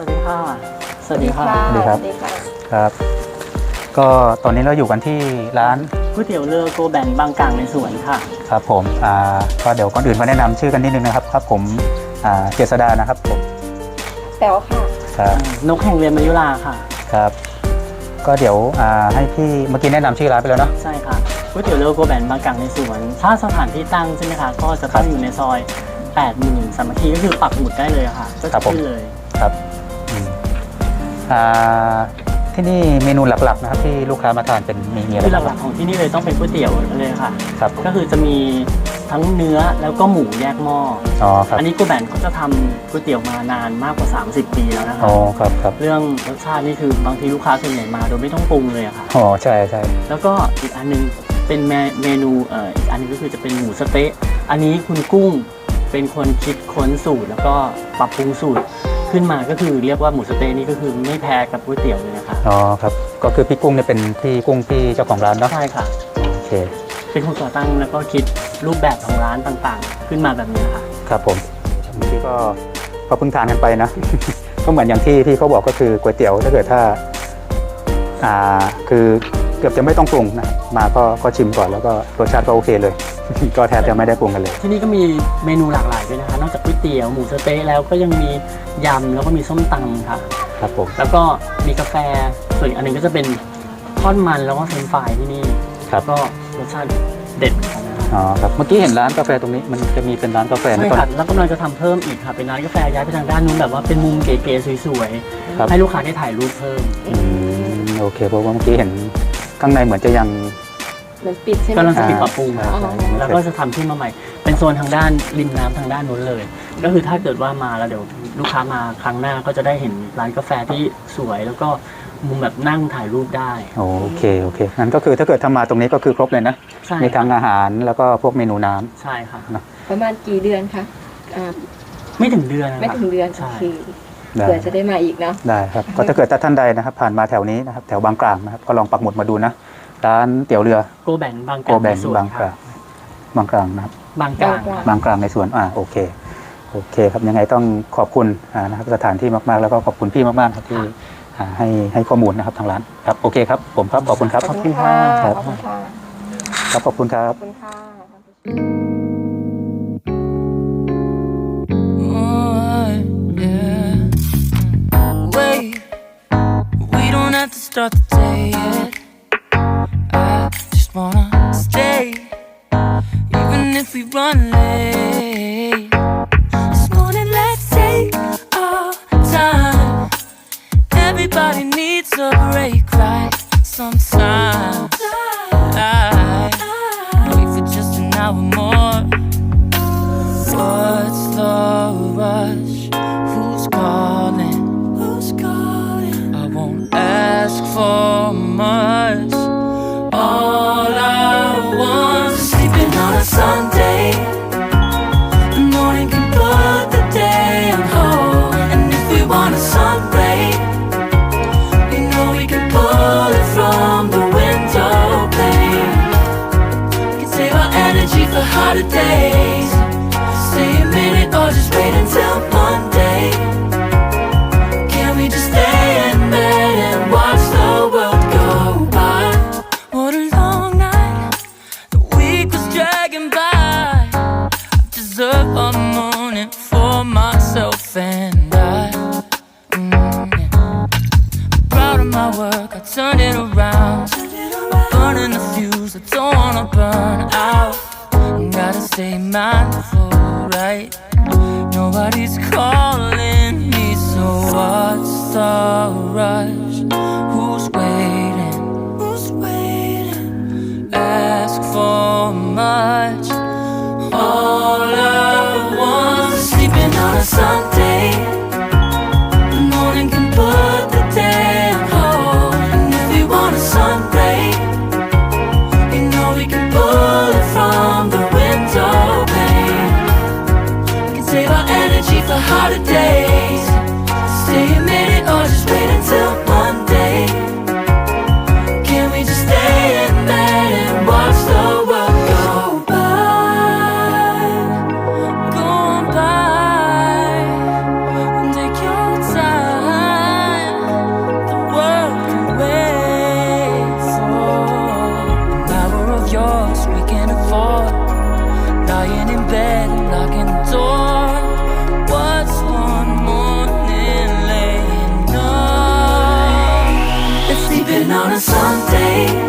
สวัสดีค่ะ สวัสดีค่ะ สวัสดีครับสวัสดีค่ะครับ ก็ตอนนี้เราอยู่กันที่ร้านก๋วยเตี๋ยวเรือโกแบนบางกลางในสวนค่ะ ครับผม อ่า ก็เดี๋ยวก่อนอื่นมาแนะนำชื่อกันนิดนึงนะครับ ครับผม อ่า เจษดานะครับผม แป๋วค่ะ ครับ นกแห่งเรียนมายุราค่ะ ครับ ก็เดี๋ยว อ่า ให้พี่เมื่อกี้แนะนำชื่อร้านไปแล้วเนาะ ใช่ค่ะก๋วยเตี๋ยวเรือโกแบนบางกลางในสวน ถ้าสถานที่ตั้งใช่ไหมคะ ก็จะตั้งอยู่ในซอย8หมื่นสามัคคีก็คือปักหมุดได้เลยอะค่ะ ก็ครัจะบผมขึ้นเลย ครับอืมอ่า ที่นี่เมนูหลักๆนะครับที่ลูกค้ามาทานเป็นมีมีอะไรคือบ้างหลักๆของที่นี่เลยต้องเป็นก๋วยเตี๋ยวเลยค่ะ ครับก็คือจะมีทั้งเนื้อแล้วก็หมูแยกหม้ออ๋อครับอันนี้โกแบนเขาจะทำก๋วยเตี๋ยวมานานมากกว่า 30 ปีแล้วนะคะอ๋อครับครับเรื่องรสชาตินี่คือบางทีลูกค้าส่วนใหญ่มาโดยไม่ต้องปรุงเลยอะค่ะอ๋อใช่ใช่แล้วก็อีกอันหนึงเป็นเมเมนูเอ่ออีกอันหนึงก็คือจะเป็นหมูสะเต๊ะอันนี้คุณกุ้งเป็นคนคิดค้นสูตรแล้วก็ปรับปรุงสูตร ขึ้นมาก็คือเรียกว่าหมูสะเต๊ะนี่ก็คือไม่แพ้กับก๋วยเตี๋ยวเลยนะคะอ๋อครับ ก็คือพี่กุ้งเนี่ยเป็นพี่กุ้งพี่เจ้าของร้านเนาะใช่ค่ะ โอเค เป็นคนก่อตั้งแล้วก็คิดรูปแบบของร้านต่างๆ ขึ้นมาแบบนี้ค่ะ ครับผมเมื่อกี้ก็ก็เพิ่งทานกันไปนะ ก็เหมือนอย่างที่ที่เขาบอกก็คือก๋วยเตี๋ยวถ้าเกิดถ้าอ่าคือเกือบจะไม่ต้องปรุงนะมาก็ก็ชิมก่อนแล้วก็รสชาติก็โอเคเลย ก็แทบจะไม่ได้ปรุงกันเลย ที่นี่ก็มีเมนูหลากหลายด้วยนะคะ นอกจากก๋วยเตี๋ยวหมูสะเต๊ะแล้วก็ยังมียำแล้วก็มีส้มตำค่ะ ครับผม แล้วก็มีกาแฟส่วนอีกอันหนึงก็จะเป็นทอดมันแล้วก็เฟรนช์ฟรายที่นี่ครับ ก็รสชาติเด็ดเหมือนกันนะคะ อ๋อครับ เมื่อกี้เห็นร้านกาแฟตรงนี้มันจะมีเป็นร้านกาแฟไหมใช่ก่อน ค่ะแล้วกำลังจะทำเพิ่มอีกค่ะ เป็นร้านกาแฟย้ายไปทางด้านนู้นแบบว่าเป็นมุมเก๋ๆสวยครับ ๆ ให้ลูกค้าได้ถ่ายรูปเพิ่ม อืมโอเคเพราะว่าเมื่อกี้เห็นข้างในเหมือนจะยัง เหมือนปิดใช่ไหมกำลังจะคะ ปิดปรับปรุงอ่าค่ะใช่ไม่แล้วเสร็ก็จจะทำขึ้นมาใหม่ เป็นโซนทางด้านริมน้ำทางด้านนู้นเลย ก็คือถ้าเกิดว่ามาแล้วเดี๋ยวลูกค้ามาครั้งหน้าก็จะได้เห็นร้านกาแฟที่สวยแล้วก็มุมแบบนั่งถ่ายรูปได้โอเคโอเคงั้นก็คือถ้าเกิดทำมาตรงนี้ก็คือครบเลยนะ ใช่มีทั้งอาหารแล้วก็พวกเมนูน้ำ ใช่ค่ะประมาณกี่เดือนคะอ่าไม่ถึงเดือนนะคะไม่ถึงเดือนใช่คือได้ เผื่อจะได้มาอีกเนาะ ได้ครับก็ถ้าเกิดท่านใดนะครับผ่านมาแถวนี้นะครับแถวบางกลางนะครับก็ลองปักหมุดมาดูนะ ร้านเตี๋ยวเรือโกแบนบางกโกลางแบนในสวนบางกลาค่ะงบางกลางนะครับ บางกลางค่ะบางกลางในสวนอ่าโอเค โอเคครับยังไงต้องขอบคุณอ่านะครับสถานที่มากๆ แล้วก็ขอบคุณพี่มากๆครับที่อ่าให้ให้ข้อมูลนะครับทางร้านครับโอเคครับผมครับขอบคุณครับ ขอบคุณค่ะครับ ขอบคุณค่ะครับขอบคุณครัขบ อบคุณค่ะ Oh, yeah. Wait, we don't have to start the day yet. If we run I don't wanna burn out. Gotta stay mindful, right? Nobody's calling holidays. Stay a minute or just wait until Monday. Can we just stay in bed and watch the world go by? Go on by. Take your time. The world can wait. An hour of yours we can afford. Lying in bed knocking the door. on a Sunday.